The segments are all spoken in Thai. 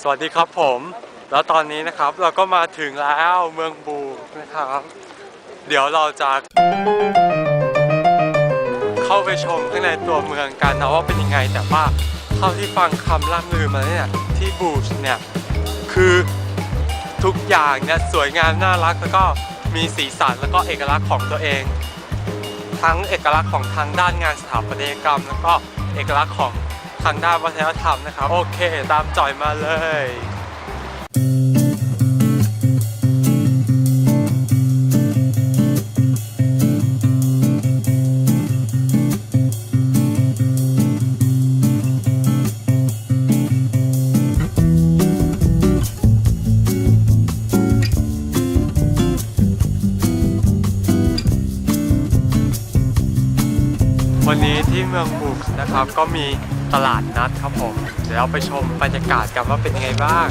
สวัสดีครับผม แล้วตอนนี้นะครับเราก็มาถึงแล้วเมืองบูนะครับ เดี๋ยวเราจะเข้าไปชมข้างในตัวเมืองกันนะว่าเป็นยังไงแต่ว่าเท่าที่ฟังคำล่ำลือมาเนี่ยที่บูชเนี่ยคือทุกอย่างเนี่ยสวยงามน่ารักแล้วก็มีสีสันแล้วก็เอกลักษณ์ของตัวเอง ทั้งเอกลักษณ์ของทางด้านงานสถาปัตยกรรม แล้วก็เอกลักษณ์ของ ทางด้านวัฒนธรรมนะครับ โอเค ตามจอยมาเลยวันนี้ที่เมืองบุกนะครับก็มี ตลาดนัดครับผม เดี๋ยวเราไปชมบรรยากาศกันว่าเป็นยังไงบ้าง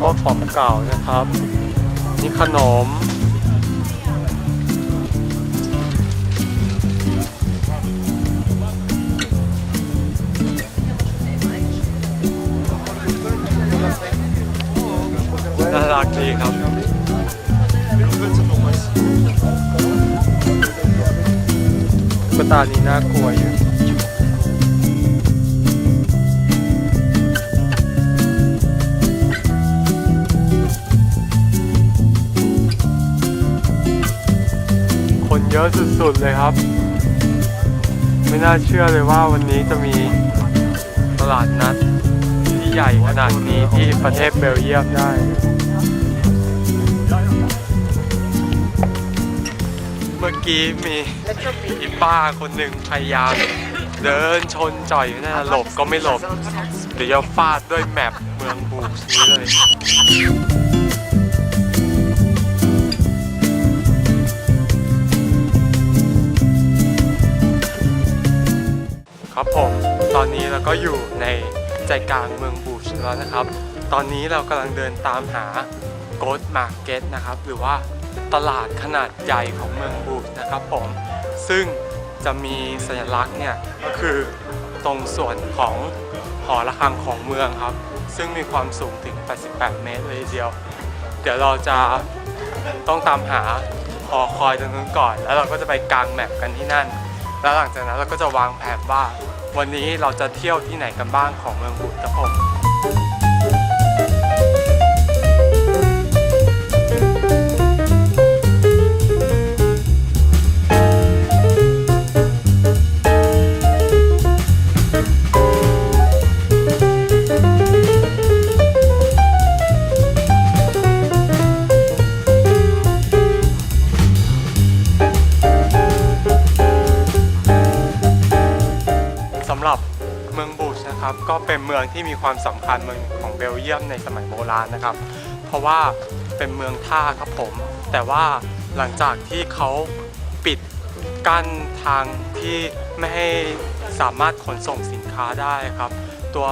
พวกของเก่านะครับ นี่ขนม น่ารักดีครับ ตานี้น่ากลัวอยู่คนเยอะสุดๆเลยครับ ไม่น่าเชื่อเลยว่าวันนี้จะมีตลาดนัดที่ใหญ่ขนาดนี้ที่ประเทศเบลเยียมได้ มื่อกี้มีอีป้าคนหนึ่งพยายามเดินชนจ่อยอยู่นั่นนะหลบก็ไม่หลบ เดี๋ยวจะฟาดด้วยแมปเมืองบูชนี้เลยครับผม ตอนนี้เราก็อยู่ในใจกลางเมืองบูชแล้วนะครับ ตอนนี้เรากำลังเดินตามหาโกดมาร์เก็ตนะครับ หรือว่า ตลาดขนาดใหญ่ของเมืองบูชนะครับผมซึ่งจะมีสัญลักษณ์เนี่ยก็คือตรงส่วนของหอระฆังของเมืองครับ ซึ่งมีความสูงถึง 88 เมตรเลยเดียว เดี๋ยวเราจะต้องตามหาหอคอยตรงนู้นก่อน แล้วเราก็จะไปกางแมปกันที่นั่น แล้วหลังจากนั้นเราก็จะวางแผนว่า วันนี้เราจะเที่ยวที่ไหนกันบ้างของเมืองบุตรครับผม นะครับก็เป็นเมืองที่มีความสำคัญเมืองของเบลเยียมในสมัยโบราณนะครับ เพราะว่าเป็นเมืองท่าครับผม แต่ว่าหลังจากที่เขาปิดกั้นทางที่ไม่ให้สามารถขนส่งสินค้าได้ครับ ตัว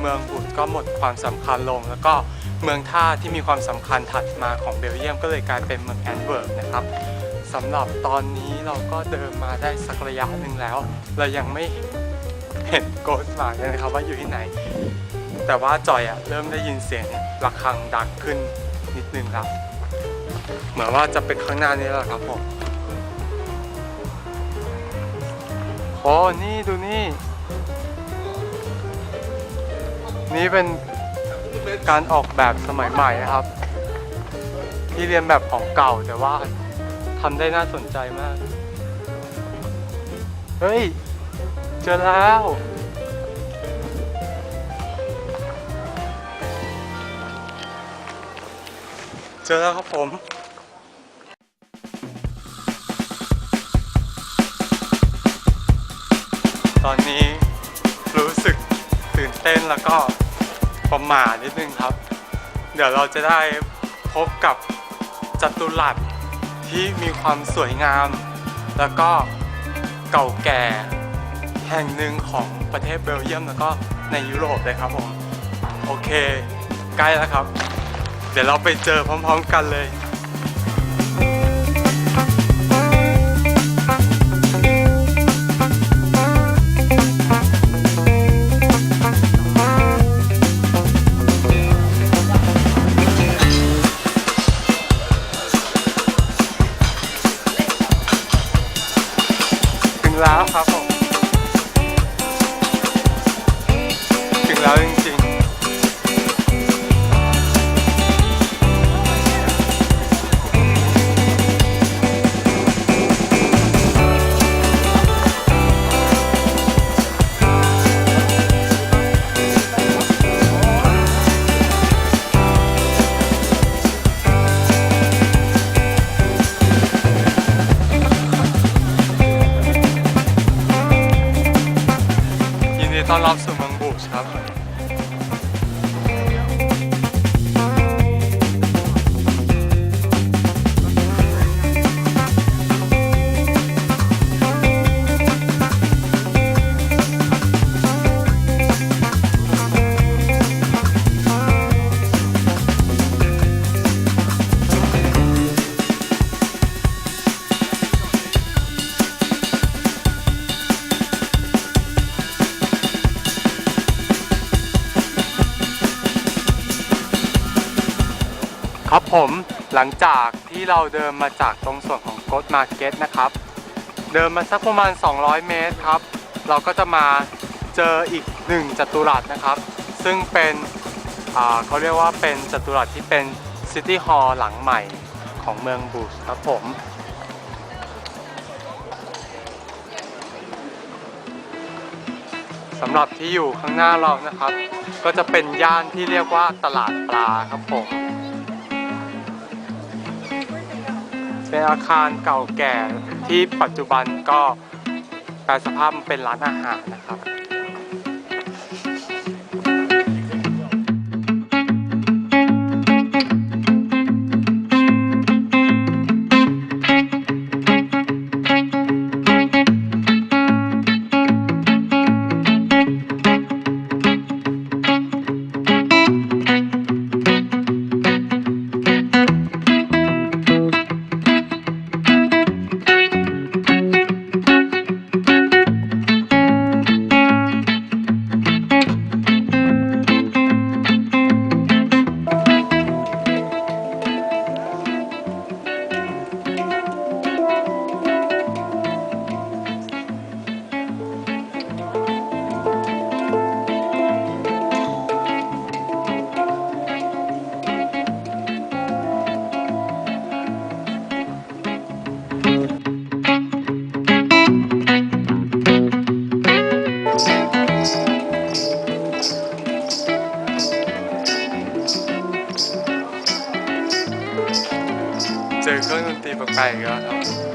เมืองบุตก็หมดความสำคัญลง แล้วก็เมืองท่าที่มีความสำคัญถัดมาของเบลเยียมก็เลยกลายเป็นเมืองแอนเวิร์กนะครับสำหรับตอนนี้เราก็เดินมาได้สักระยะหนึ่งแล้ว เรายังไม่ เห็นโกสมาเลยนะครับว่าอยู่ที่ไหน แต่ว่าจอยอะเริ่มได้ยินเสียงระฆังดังขึ้นนิดนึงครับ เหมือนว่าจะเป็นข้างหน้านี้แล้วล่ะครับผมโอ้นี่ดูนี่ นี่เป็นการออกแบบสมัยใหม่นะครับ ที่เรียนแบบของเก่าแต่ว่าทำได้น่าสนใจมาก เฮ้ย เจอแล้ว เจอแล้วครับผมตอนนี้รู้สึกตื่นเต้นแล้วก็ประหม่านิดนึงครับ เดี๋ยวเราจะได้พบกับจัตุรัสที่มีความสวยงาม แล้วก็เก่าแก่ แห่งหนึ่งของประเทศเบลเยียมแล้วก็ในยุโรปเลยครับผม โอเค ใกล้แล้วครับ เดี๋ยวเราไปเจอพร้อม ๆ กันเลย ๆยิน ผมหลังจากที่เราเดินมาจากตรงส่วนของโกดมาร์เก็ตนะครับ เดินมาสักประมาณ 200 เมตรครับ เราก็จะมาเจออีกหนึ่งจัตุรัสนะครับ ซึ่งเป็นเขาเรียกว่าเป็นจัตุรัสที่เป็นซิตี้ฮอลล์หลังใหม่ของเมืองบูชครับผมสำหรับที่อยู่ข้างหน้าเรานะครับ ก็จะเป็นย่านที่เรียกว่าตลาดปลาครับผม เป็นอาคารเก่าแก่ที่ปัจจุบันก็แปลสภาพเป็นร้านอาหารนะครับ เจอเครื่อ